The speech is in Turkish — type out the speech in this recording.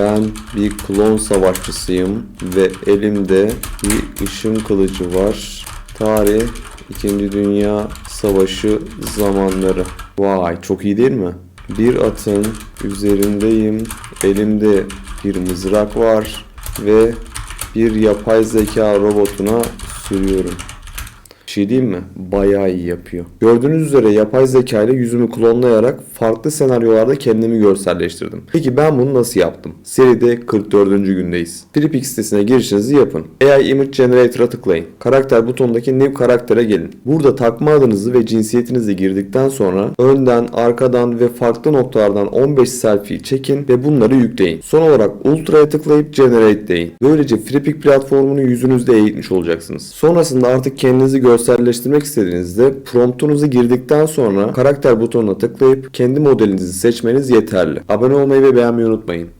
Ben bir klon savaşçısıyım ve elimde bir ışın kılıcı var. Tarih 2. Dünya Savaşı zamanları. Vay çok iyi değil mi? Bir atın üzerindeyim. Elimde bir mızrak var ve bir yapay zeka robotuna sürüyorum. Bir şey diyeyim mi? Bayağı iyi yapıyor. Gördüğünüz üzere yapay zeka ile yüzümü klonlayarak farklı senaryolarda kendimi görselleştirdim. Peki ben bunu nasıl yaptım? Seride 44. gündeyiz. FreePix sitesine girişinizi yapın. AI Image Generator'a tıklayın. Karakter butonundaki New karaktere gelin. Burada takma adınızı ve cinsiyetinizi girdikten sonra önden, arkadan ve farklı noktalardan 15 selfie çekin ve bunları yükleyin. Son olarak Ultra'ya tıklayıp Generate deyin. Böylece FreePix platformunu yüzünüzde eğitmiş olacaksınız. Sonrasında artık kendinizi görselleştirmek istediğinizde promptunuzu girdikten sonra karakter butonuna tıklayıp kendi modelinizi seçmeniz yeterli. Abone olmayı ve beğenmeyi unutmayın.